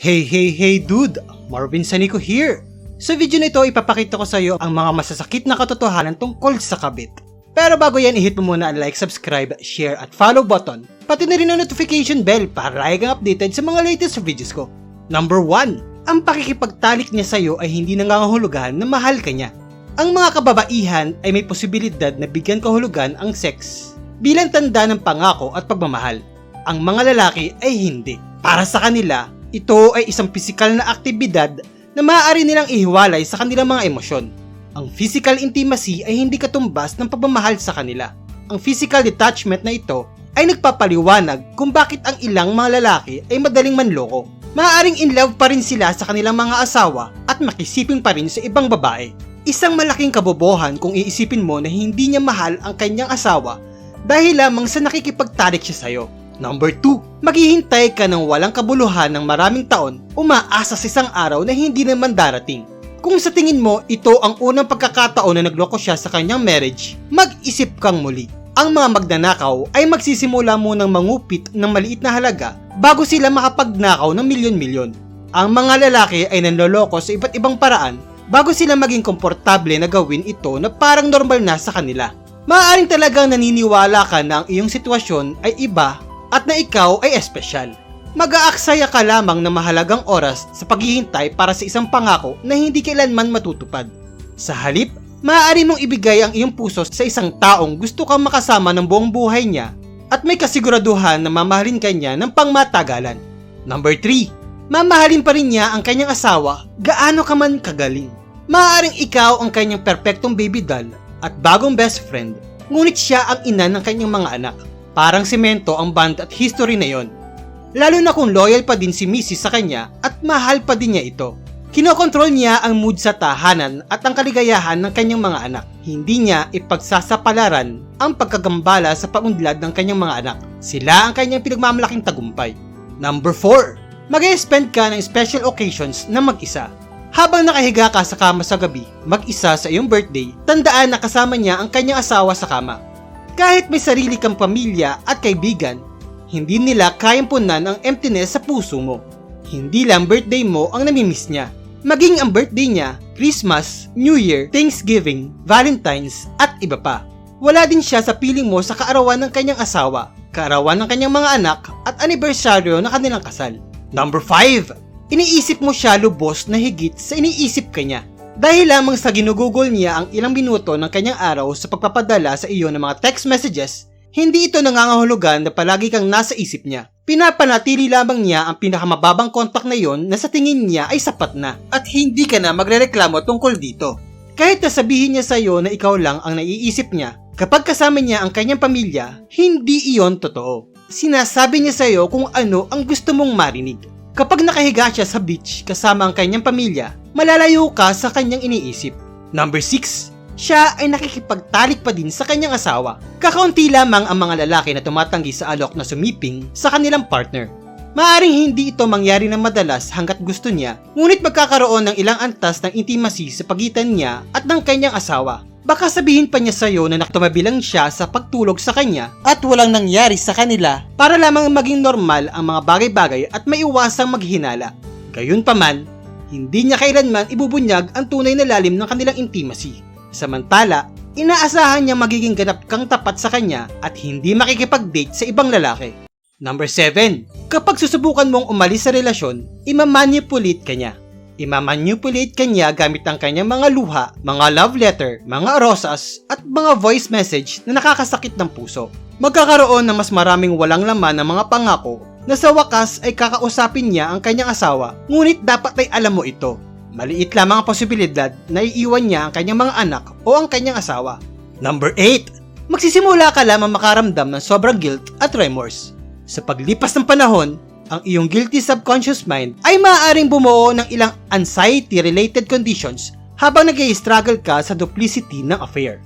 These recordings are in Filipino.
Hey, hey, hey dude! Marvin Sanico here! Sa video na ito, ipapakita ko sa iyo ang mga masasakit na katotohanan tungkol sa kabit. Pero bago yan, i-hit mo muna ang like, subscribe, share at follow button. Pati na rin ang notification bell para lagi kang updated sa mga latest videos ko. Number 1. Ang pakikipagtalik niya sa iyo ay hindi nangangahulugan na mahal ka niya. Ang mga kababaihan ay may posibilidad na bigyan kahulugan ang sex bilang tanda ng pangako at pagmamahal. Ang mga lalaki ay hindi. Para sa kanila, ito ay isang pisikal na aktibidad na maaari nilang ihiwalay sa kanilang mga emosyon. Ang physical intimacy ay hindi katumbas ng pagmamahal sa kanila. Ang physical detachment na ito ay nagpapaliwanag kung bakit ang ilang mga lalaki ay madaling manloko. Maaaring in love pa rin sila sa kanilang mga asawa at makisiping pa rin sa ibang babae. Isang malaking kabobohan kung iisipin mo na hindi niya mahal ang kanyang asawa dahil lamang sa nakikipagtarik siya sa'yo. Number 2. Maghihintay ka ng walang kabuluhan ng maraming taon, umaasa sa isang araw na hindi naman darating. Kung sa tingin mo ito ang unang pagkakataon na nagloko siya sa kanyang marriage, mag-isip kang muli. Ang mga magnanakaw ay magsisimula munang mangupit ng maliit na halaga bago sila makapagnakaw ng milyon-milyon. Ang mga lalaki ay nanloloko sa iba't ibang paraan bago sila maging komportable na gawin ito na parang normal na sa kanila. Maaaring talagang naniniwala ka na ang iyong sitwasyon ay iba at na ikaw ay espesyal. Mag-aaksaya ka lamang ng mahalagang oras sa paghihintay para sa isang pangako na hindi kailanman matutupad. Sa halip, maaari mong ibigay ang iyong puso sa isang taong gusto kang makasama ng buong buhay niya at may kasiguraduhan na mamahalin ka niya ng pangmatagalan. Number 3. Mamahalin pa rin niya ang kanyang asawa gaano ka man kagaling. Maaaring ikaw ang kanyang perpektong baby doll at bagong best friend, ngunit siya ang ina ng kanyang mga anak. Parang semento ang band at history na yon. Lalo na kung loyal pa din si Mrs. sa kanya at mahal pa din niya ito. Kinokontrol niya ang mood sa tahanan at ang kaligayahan ng kanyang mga anak. Hindi niya ipagsasapalaran ang pagkagambala sa paunlad ng kanyang mga anak. Sila ang kanyang pinagmamalaking tagumpay. Number 4. Mag-spend ka ng special occasions na mag-isa. Habang nakahiga ka sa kama sa gabi, mag-isa sa iyong birthday, tandaan na kasama niya ang kanyang asawa sa kama. Kahit may sarili kang pamilya at kaibigan, hindi nila kayang punan ang emptiness sa puso mo. Hindi lang birthday mo ang namimiss niya. Maging ang birthday niya, Christmas, New Year, Thanksgiving, Valentine's, at iba pa. Wala din siya sa piling mo sa kaarawan ng kanyang asawa, kaarawan ng kanyang mga anak, at anibersaryo ng kanilang kasal. Number 5. Iniisip mo siya lubos na higit sa iniisip ka niya. Dahil lamang sa ginugugol niya ang ilang minuto ng kanyang araw sa pagpapadala sa iyo ng mga text messages, hindi ito nangangahulugan na palagi kang nasa isip niya. Pinapanatili lamang niya ang pinakamababang kontak na yon na sa tingin niya ay sapat na at hindi ka na magrereklamo tungkol dito. Kahit nasabihin niya sa iyo na ikaw lang ang naiisip niya, kapag kasama niya ang kanyang pamilya, hindi iyon totoo. Sinasabi niya sa iyo kung ano ang gusto mong marinig. Kapag nakahiga siya sa beach kasama ang kanyang pamilya, malalayo ka sa kanyang iniisip. Number 6 siya ay nakikipagtalik pa din sa kanyang asawa. Kakaunti lamang ang mga lalaki na tumatanggi sa alok na sumiping sa kanilang partner. Maaring hindi ito mangyari ng madalas hanggat gusto niya, ngunit magkakaroon ng ilang antas ng intimacy sa pagitan niya at ng kanyang asawa. Baka sabihin pa niya sa iyo na naktumabilang siya sa pagtulog sa kanya at walang nangyari sa kanila para lamang maging normal ang mga bagay-bagay at maiwasang maghinala. Gayunpaman, hindi niya kailanman ibubunyag ang tunay na lalim ng kanilang intimacy. Samantala, inaasahan niya magiging ganap kang tapat sa kanya at hindi makikipag-date sa ibang lalaki. Number 7. Kapag susubukan mong umalis sa relasyon, imamanipulate ka niya. Imamanipulate ka niya gamit ang kanyang mga luha, mga love letter, mga rosas, at mga voice message na nakakasakit ng puso. Magkakaroon ng mas maraming walang laman ng mga pangako na sa wakas ay kakausapin niya ang kanyang asawa, ngunit dapat ay alam mo ito maliit lamang ang posibilidad na iiwan niya ang kanyang mga anak o ang kanyang asawa. Number 8. Magsisimula ka lamang makaramdam ng sobrang guilt at remorse. Sa paglipas ng panahon, ang iyong guilty subconscious mind ay maaaring bumuo ng ilang anxiety-related conditions habang nag struggle ka sa duplicity ng affair.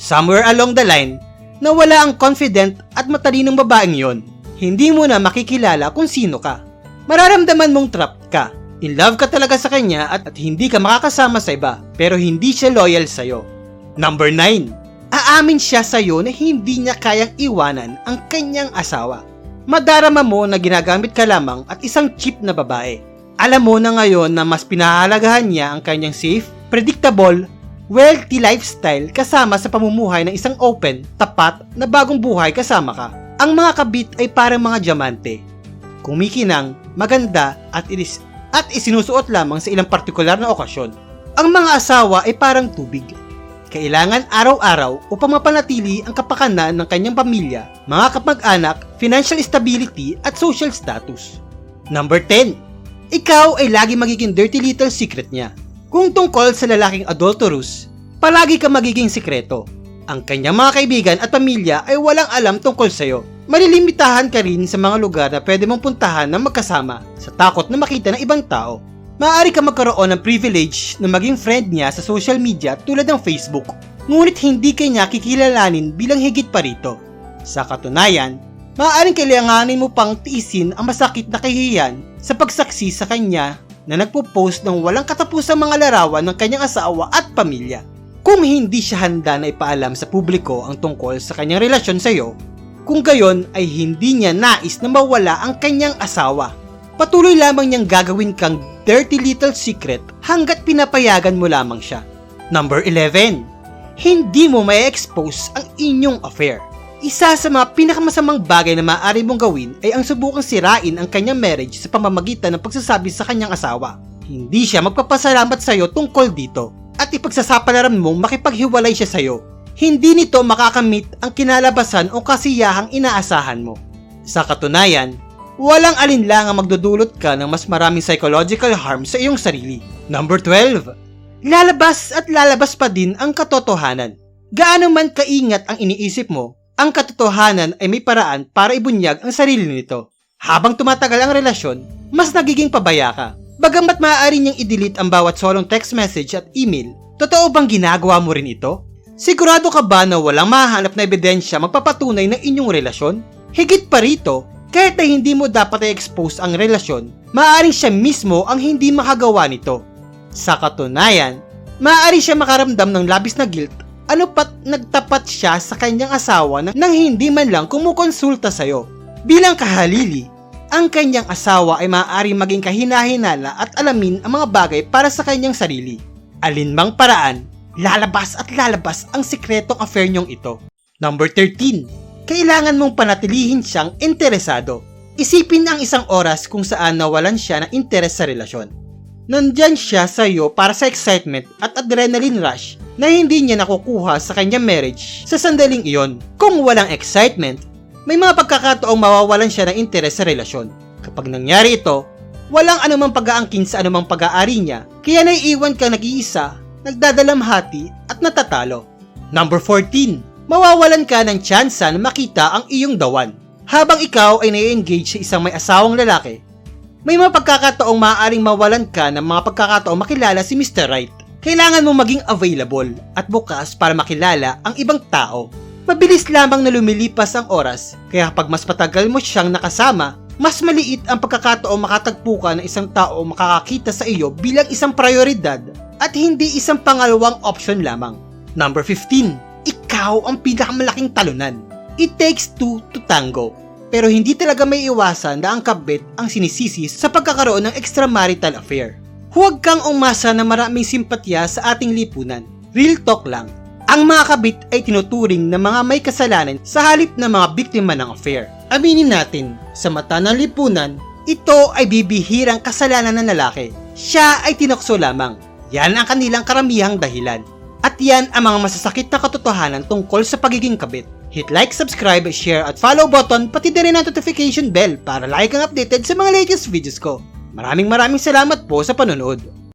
Somewhere along the line, nawala ang confident at matalinong babaeng yon. Hindi mo na makikilala kung sino ka. Mararamdaman mong trapped ka In love ka talaga sa kanya at, at hindi ka makakasama sa iba pero hindi siya loyal sa'yo. Number 9. Aamin siya sa'yo na hindi niya kayang iwanan ang kanyang asawa. Madarama mo na ginagamit ka lamang at isang cheap na babae. Alam mo na ngayon na mas pinahalagahan niya ang kanyang safe, predictable, wealthy lifestyle kasama sa pamumuhay ng isang open, tapat na bagong buhay kasama ka. Ang mga kabit ay parang mga diamante. Kumikinang, maganda at, inis at isinusuot lamang sa ilang partikular na okasyon. Ang mga asawa ay parang tubig. Kailangan araw-araw upang mapanatili ang kapakanan ng kanyang pamilya, mga kapag-anak, financial stability at social status. Number 10. Ikaw ay lagi magiging dirty little secret niya. Kung tungkol sa lalaking adulterous, palagi ka magiging sikreto. Ang kanyang mga kaibigan at pamilya ay walang alam tungkol sa'yo. Malilimitahan ka rin sa mga lugar na pwede mong puntahan ng magkasama sa takot na makita ng ibang tao. Maaari ka magkaroon ng privilege na maging friend niya sa social media tulad ng Facebook, ngunit hindi ka niya kikilalanin bilang higit pa rito. Sa katunayan, maaaring kailanganin mo pang tiisin ang masakit na kahihiyan sa pagsaksi sa kanya na nagpo-post ng walang katapusang mga larawan ng kanyang asawa at pamilya. Kung hindi siya handa na ipaalam sa publiko ang tungkol sa kanyang relasyon sa iyo, kung gayon ay hindi niya nais na mawala ang kanyang asawa. Patuloy lamang niyang gagawin kang dirty little secret hanggat pinapayagan mo lamang siya. Number 11. Hindi mo may expose ang inyong affair. Isa sa mga pinakamasamang bagay na maaari mong gawin ay ang subukang sirain ang kanyang marriage sa pamamagitan ng pagsasabi sa kanyang asawa. Hindi siya magpapasalamat sa iyo tungkol dito at ipagsasapalaran mong makipaghiwalay siya sa iyo. Hindi nito makakamit ang kinalabasan o kasiyahang inaasahan mo. Sa katunayan, walang alinlang ang magdudulot ka ng mas maraming psychological harm sa iyong sarili. Number 12. Lalabas at lalabas pa din ang katotohanan. Gaano man kaingat ang iniisip mo, ang katotohanan ay may paraan para ibunyag ang sarili nito. Habang tumatagal ang relasyon, mas nagiging pabaya ka. Bagamat maaari niyang i-delete ang bawat solong text message at email, totoo bang ginagawa mo rin ito? Sigurado ka ba na walang mahanap na ebidensya magpapatunay ng inyong relasyon? Higit pa rito, kahit na hindi mo dapat i-expose ang relasyon, maaaring siya mismo ang hindi makagawa nito. Sa katunayan, maaari siya makaramdam ng labis na guilt ano pat nagtapat siya sa kanyang asawa nang hindi man lang kumukonsulta sa'yo. Bilang kahalili, ang kanyang asawa ay maaari maging kahinahinala at alamin ang mga bagay para sa kanyang sarili. Alinmang paraan, lalabas at lalabas ang sikretong affair niyong ito. Number 13. Kailangan mong panatilihin siyang interesado. Isipin ang isang oras kung saan nawalan siya ng interes sa relasyon. Nandyan siya sa iyo para sa excitement at adrenaline rush na hindi niya nakukuha sa kanyang marriage sa sandaling iyon. Kung walang excitement, may mga pagkakataong mawawalan siya ng interes sa relasyon. Kapag nangyari ito, walang anumang pag-aangkin sa anumang pag-aari niya, kaya naiiwan ka nag-iisa, nagdadalamhati at natatalo. Number 14. Mawawalan ka ng tsansa na makita ang iyong dawan. Habang ikaw ay nai-engage sa isang may asawang lalaki, may mga pagkakataong maaaring mawalan ka ng mga pagkakataong makilala si Mr. Right. Kailangan mo maging available at bukas para makilala ang ibang tao. Mabilis lamang na lumilipas ang oras, kaya kapag mas patagal mo siyang nakasama, mas maliit ang pagkakataong makatagpo ka ng isang tao makakakita sa iyo bilang isang prioridad at hindi isang pangalawang option lamang. Number 15. Ikaw ang pinakamalaking talunan. It takes two to tango. Pero hindi talaga may iwasan na ang kabit ang sinisisi sa pagkakaroon ng extramarital affair. Huwag kang umasa na maraming simpatya sa ating lipunan. Real talk lang. Ang mga kabit ay tinuturing na mga may kasalanan sa halip na mga biktima ng affair. Aminin natin, sa mata ng lipunan, ito ay bibihirang kasalanan ng lalaki. Siya ay tinokso lamang. Yan ang kanilang karamihang dahilan. At yan ang mga masasakit na katotohanan tungkol sa pagiging kabit. Hit like, subscribe, share at follow button pati din rin ang notification bell para lagi kang updated sa mga latest videos ko. Maraming maraming salamat po sa panonood.